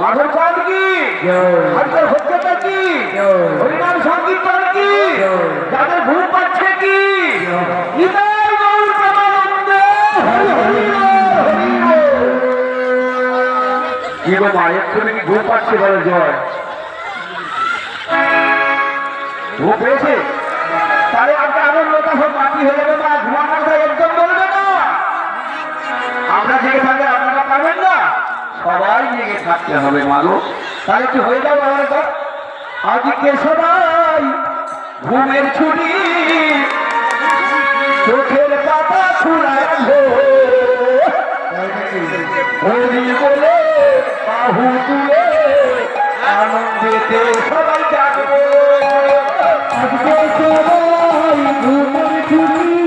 মাধব চাঁদ কি? আজকাল হচ্ছেটা কি? হরিনাম সংকীর্তন কি? যাদের ঘুম পাচ্ছে কি? গো মা এক্ষুনি ঘুম পাচ্ছে বলে জয়। ঘুম পেয়েছে? তাহলে আজকে আনন্দটা সব বাকি হয়ে যাবে মা থাকতে হবে মাগো তাহলে কি হয়ে যাবে আমার তো আজকে সবাই ঘুমের ছুটি, চোখের পাতা খোলা রাখো হরি বলে বাহু তুলে সবাই জাগবো। আজকে সবাই ঘুমের ছুটি।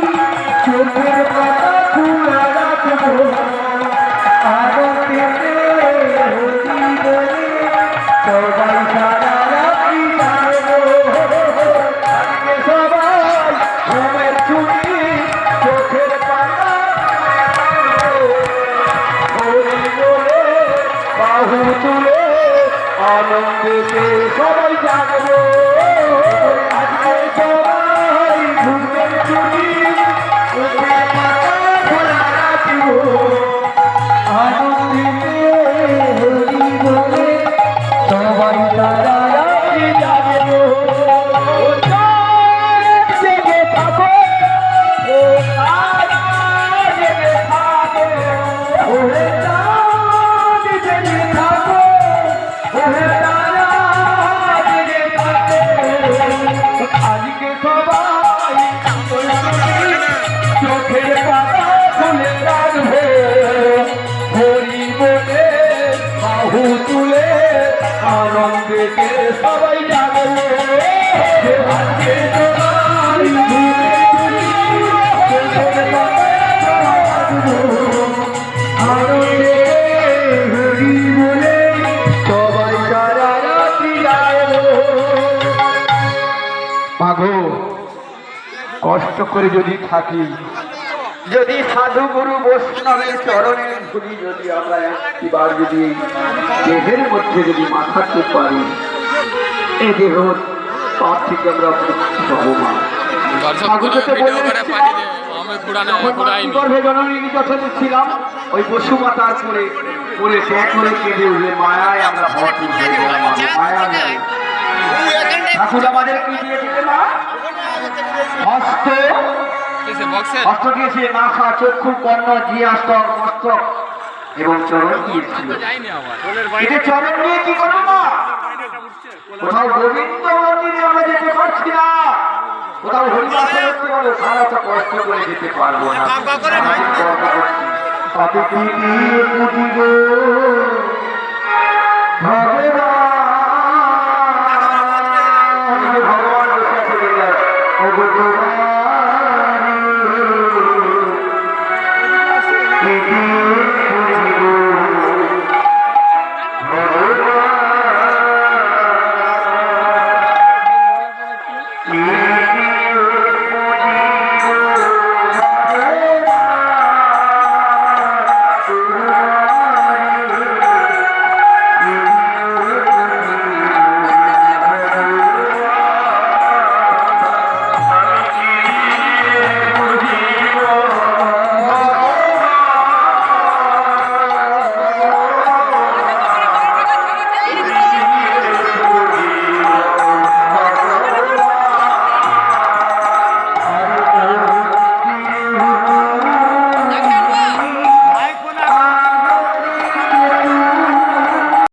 হরি বলে সবাই সারা রাত্রি যাব কষ্ট করে যদি থাকি, যদি সাধু গুরু বৈষ্ণবের চরণে ধুলি যদি আমরা একটিবার যদি দেহের মধ্যে যদি মাথা মাথাতে পারি এই দেহ পাপ থেকে আমরা মুক্তি পাবো মা ছিলাম ওই বসুমাতার করে করে ত্যাগ করে কেঁদে উঠলে মায়ায় আমরা হয়ে গেলাম মায়া নেই। বক্সে হস্ত দিয়েছে নাসা চক্ষু কর্ণ জিয়াস্তক মস্তক এবং চরণ দিয়েছিল। এটা চরণ নিয়ে কি করব মা কোথাও গোবিন্দ মন্দিরে আমরা যেতে পারছি না। কোথাও হরিদাসের হচ্ছে বলে সারাটা কষ্ট করে যেতে পারব না। তাতে